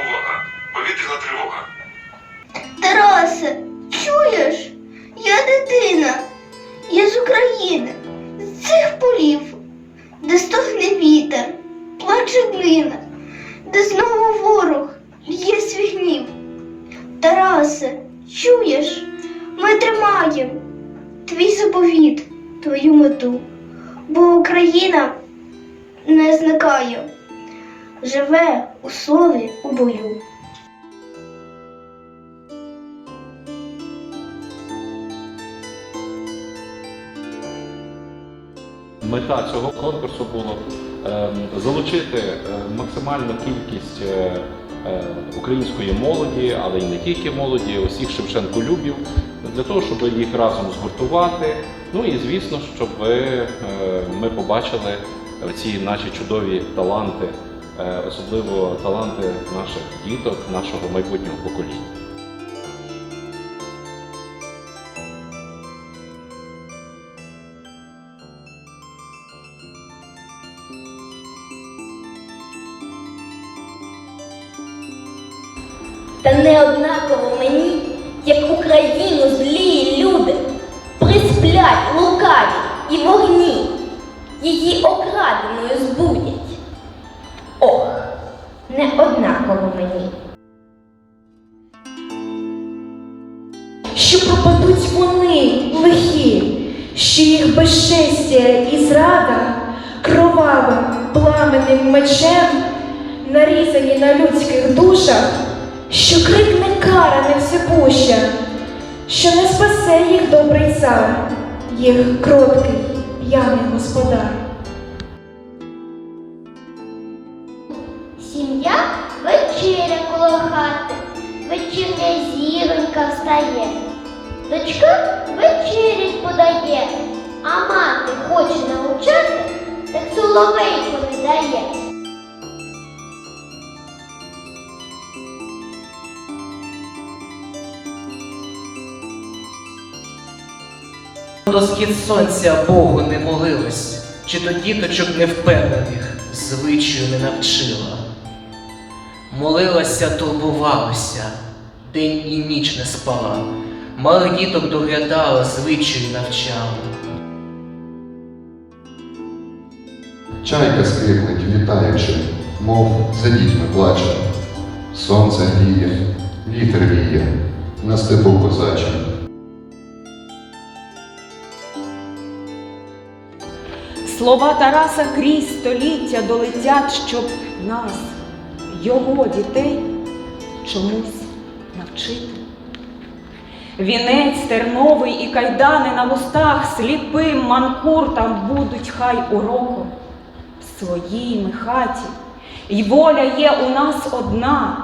Увага! Повітряна тривога. Тарасе, чуєш? Я дитина. Я з України, з цих полів, де стогне вітер, плаче глина, де знову ворог є свій гнів. Тарасе, чуєш? Ми тримаємо твій заповіт, твою мету, бо Україна не зникає, живе у слові у бою. Мета цього конкурсу було ем, залучити е, максимальну кількість е, е, української молоді, але й не тільки молоді, усіх Шевченко-любів, для того, щоб їх разом згуртувати. Ну і звісно, щоб ми побачили ці наші чудові таланти, е, особливо таланти наших діток, нашого майбутнього покоління. Та не однаково мені, як Україну злі люди, присплять лукаві і вогні, її окраденою збудять. Ох, не однаково мені. що пропадуть вони лихі, що їх безчестя і зрада кровавим пламенним мечем нарізані на людських душах, що крикне кара невсипуща, що не спасе їх добрий цар, їх кроткий п'яний господар. Сім'я вечеря коло хати, вечірня зіронька встає. Дочка вечерять До схід сонця Богу не молилась, чи до діточок невпевнених звичаю не навчила. Молилася, турбувалася, день і ніч не спала, малих діток доглядала, звичаю навчала. Чайка скриплить, вітаючи, мов за дітьми плаче. Сонце гріє, вітер віє, на степу козаче. Слова Тараса крізь століття долетять, щоб нас, його дітей, чомусь навчити. Вінець терновий і кайдани на вустах сліпим манкуртам будуть хай уроком в своїй ми хаті. І воля є у нас одна,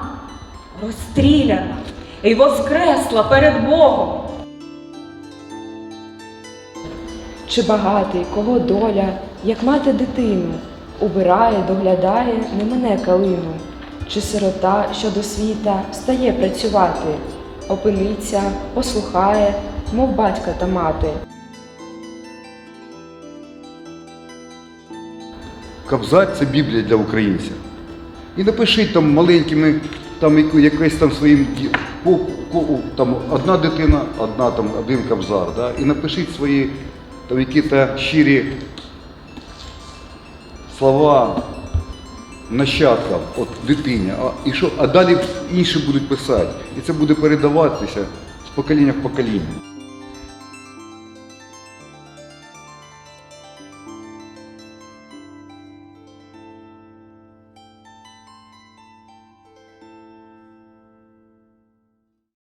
розстріляна і воскресла перед Богом. Чи багатий, кого доля, як мати дитину, убирає, доглядає, не мене калину, чи сирота, що до світа встає працювати, опиниться, послухає, мов батька та мати. Кобзар це Біблія для українця. І напишіть там маленькими, там якесь там своїм там одна дитина, одна там один кобзар. Да? І напишіть свої там які-то щирі слова нащадкам, от дитині. А, і що, а далі інші будуть писати. І це буде передаватися з покоління в покоління.